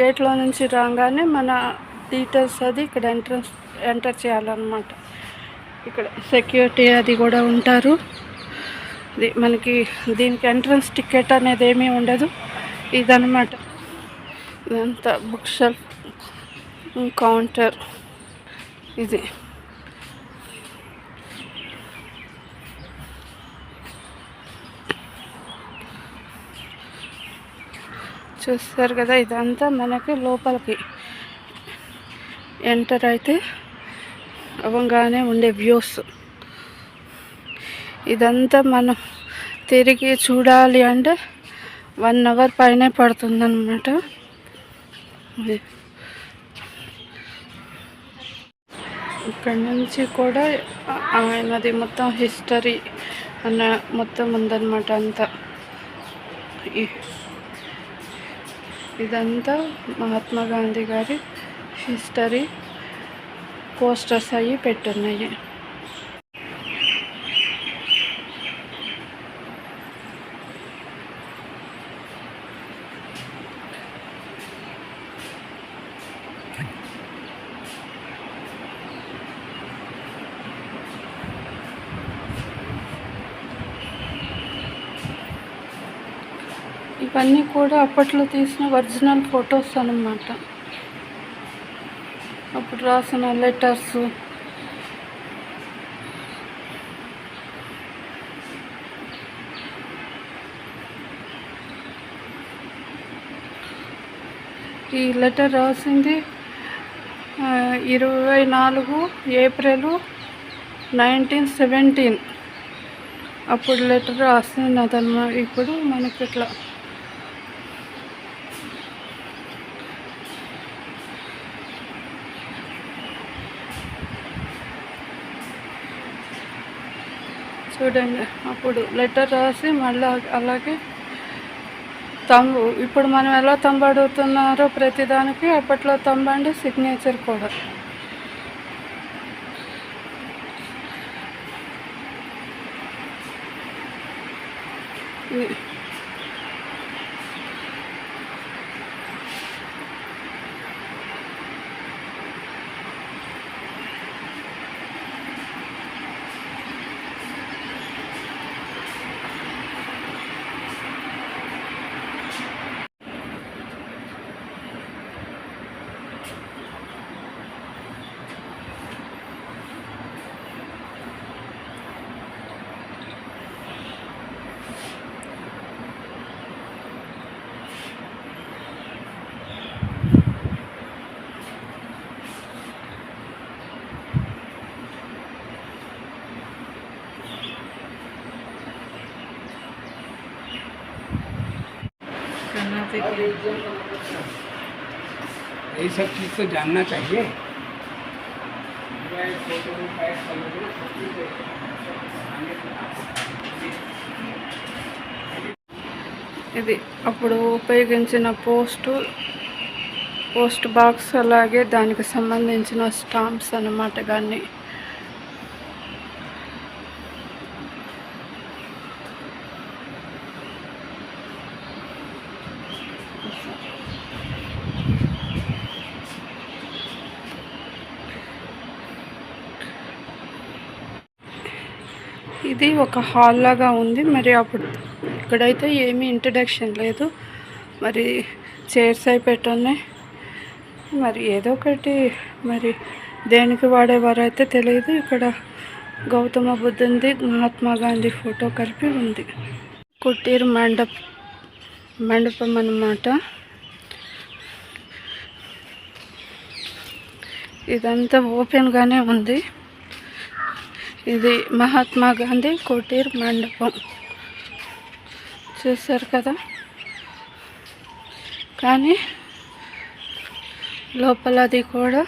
గేట్లో నుంచి రాగానే మన డీటెయిల్స్ అది ఇక్కడ ఎంట్రన్స్ ఎంటర్ చేయాలన్నమాట. ఇక్కడ సెక్యూరిటీ అది కూడా ఉంటారు. ఇది మనకి దీనికి ఎంట్రన్స్ టికెట్ అనేది ఏమీ ఉండదు. ఇదనమాట ఇదంతా బుక్ షెల్ఫ్ కౌంటర్. ఇది. చూస్తారు కదా ఇదంతా మనకి లోపలికి. ఎంటర్ అయితే అవ్వగానే ఉండే వ్యూస్ ఇదంతా మనం తిరిగి చూడాలి అంటే వన్ అవర్ పైనే పడుతుందన్నమాట. ఇక్కడ నుంచి కూడా ఆయనది మొత్తం హిస్టరీ అన్న మొత్తం ఉందన్నమాట అంతా. ఈ- ఇదంతా మహాత్మా గాంధీ గారి హిస్టరీ పోస్టర్స్ అవి పెట్టున్నాయి. ఇవన్నీ కూడా అప్పట్లో తీసిన ఒరిజినల్ ఫొటోస్ అనమాట అప్పుడు రాసిన లెటర్స్. ఈ లెటర్ రాసింది ఇరవై నాలుగు ఏప్రిల్ నైన్టీన్ సెవెంటీన్. అప్పుడు లెటర్ రాసింది అదన్నమాట ఇప్పుడు మనకి ఇట్లా చూడండి. అప్పుడు లెటర్ రాసి మళ్ళీ అలాగే తంబు ఇప్పుడు మనం ఎలా తంబడుతున్నారో అడుగుతున్నారో ప్రతిదానికి అప్పట్లో తంబండి సిగ్నేచర్ కూడా. ఇది. यही सब चीज़ तो जानना चाहिए ఇది అప్పుడు ఉపయోగించిన పోస్టు పోస్ట్ బాక్స్ అలాగే దానికి సంబంధించిన స్టాంప్స్ అన్నమాట కానీ ఇది ఒక హాల్ లాగా ఉంది. మరి అప్పుడు ఇక్కడైతే ఏమీ ఇంట్రడక్షన్ లేదు. మరి చైర్స్ అయి పెట్టున్నాయి మరి ఏదో ఒకటి మరి దేనికి వాడేవారు అయితే తెలియదు. ఇక్కడ గౌతమ బుద్ధుంది మహాత్మా గాంధీ ఫోటో కలిపి ఉంది. కుటీర్ మండప మండపం అన్నమాట. ఇదంతా ఓపెన్గానే ఉంది. ఇది మహాత్మా గాంధీ కుటీర్ మండపం. చూసారు కదా? కానీ లోపల అది కూడా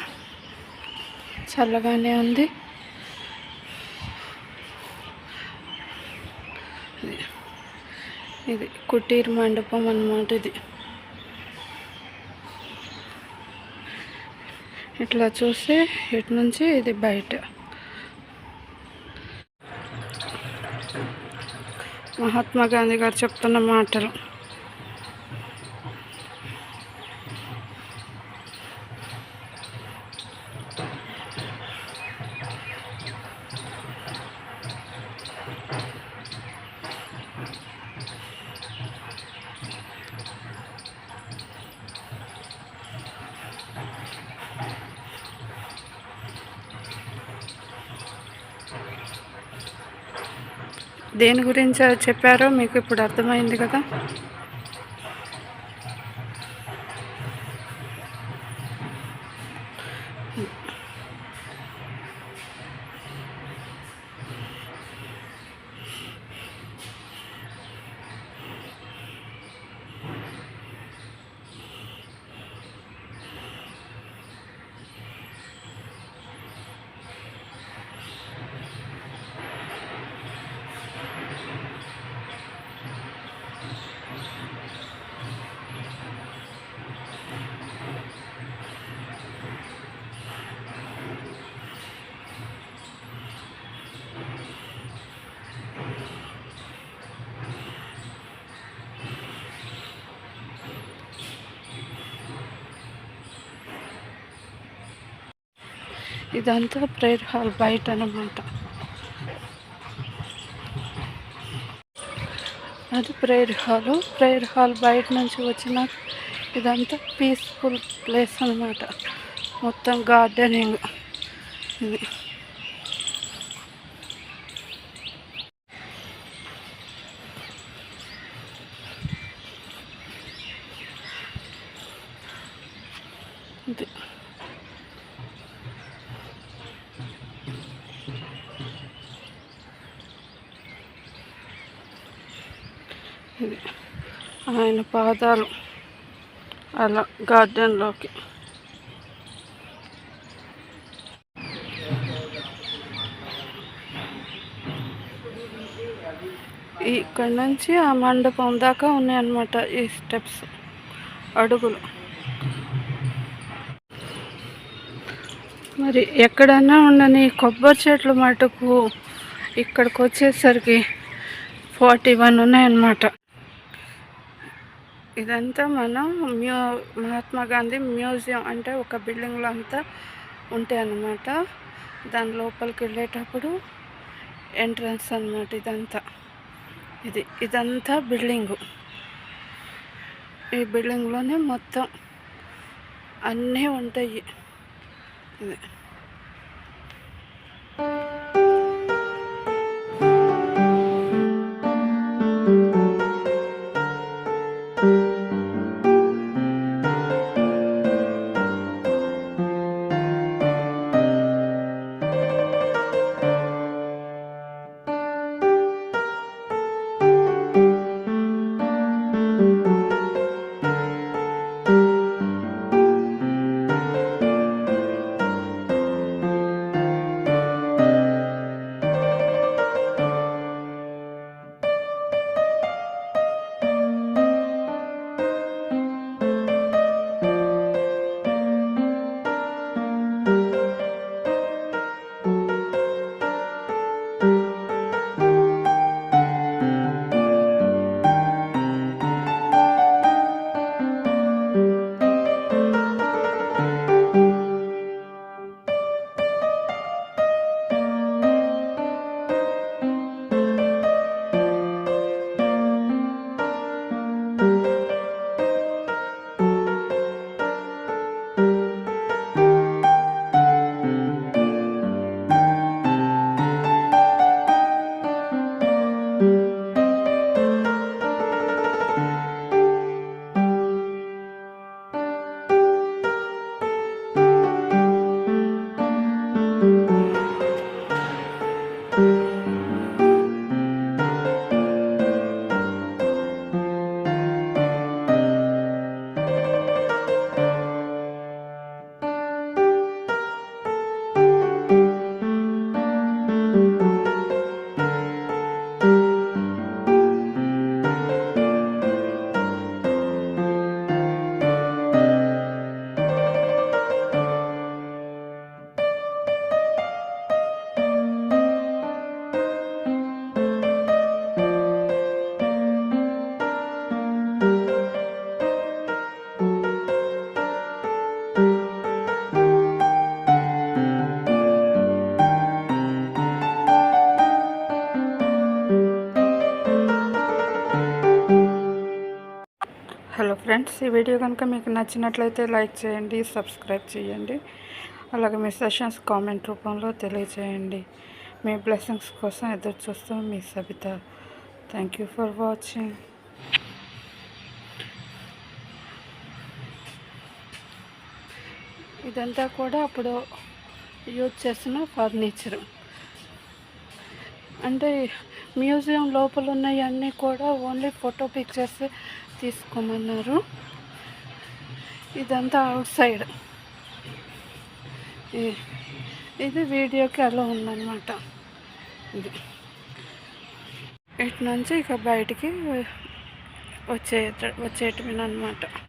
చల్లగానే ఉంది. ఇది- ఇది కుటీర్ మండపం అన్నమాట ఇది. ఇట్లా చూస్తే ఇటు నుంచి ఇది బయట. మహాత్మా గాంధీ గారు చెప్తున్న మాటలు. దేని గురించి చెప్పారో మీకు ఇప్పుడు అర్థమైంది కదా? ఇదంతా ప్రేయర్ హాల్ బయట అన్నమాట. అది ప్రేయర్ హాల్. ప్రేయర్ హాల్ బయట నుంచి వచ్చిన ఇదంతా పీస్ఫుల్ ప్లేస్ అన్నమాట. మొత్తం గార్డెనింగ్ ఇది. ఆయన పాదాలు అలా గార్డెన్లోకి ఇక్కడ నుంచి ఆ మండపం దాకా ఉన్నాయన్నమాట ఈ స్టెప్స్ అడుగులు. మరి ఎక్కడన్నా ఉండని కొబ్బరి చెట్లు మటుకు ఇక్కడికి వచ్చేసరికి ఫార్టీ వన్ ఉన్నాయన్నమాట. ఇదంతా మనం మ్యూ మహాత్మా గాంధీ మ్యూజియం అంటే ఒక బిల్డింగ్లో అంతా ఉంటాయి అన్నమాట. దాని లోపలికి వెళ్ళేటప్పుడు ఎంట్రన్స్ అన్నమాట ఇదంతా. ఇది ఇదంతా బిల్డింగు. ఈ బిల్డింగ్లోనే మొత్తం అన్నీ ఉంటాయి. ఇది. ఫ్రెండ్స్ ఈ వీడియో కనుక మీకు నచ్చినట్లయితే లైక్ చేయండి సబ్స్క్రైబ్ చేయండి. అలాగే మీ సెషన్స్ కామెంట్ రూపంలో తెలియజేయండి మీ బ్లెస్సింగ్స్ కోసం ఎదురు చూస్తాం మీ Sabitha. Thank you for watching ఇదంతా కూడా అప్పుడు యూజ్ చేసిన ఫర్నిచర్. అంటే మ్యూజియం లోపల ఉన్నవన్నీ కూడా ఓన్లీ ఫోటో పిక్చర్స్ తీసుకోమన్నారు. ఇదంతా అవుట్ సైడ్. ఈ- ఇది వీడియోకి అలా ఉందన్నమాట. ఇది. ఇటు నుంచి ఇక బయటికి వచ్చే వచ్చేటమేనమాట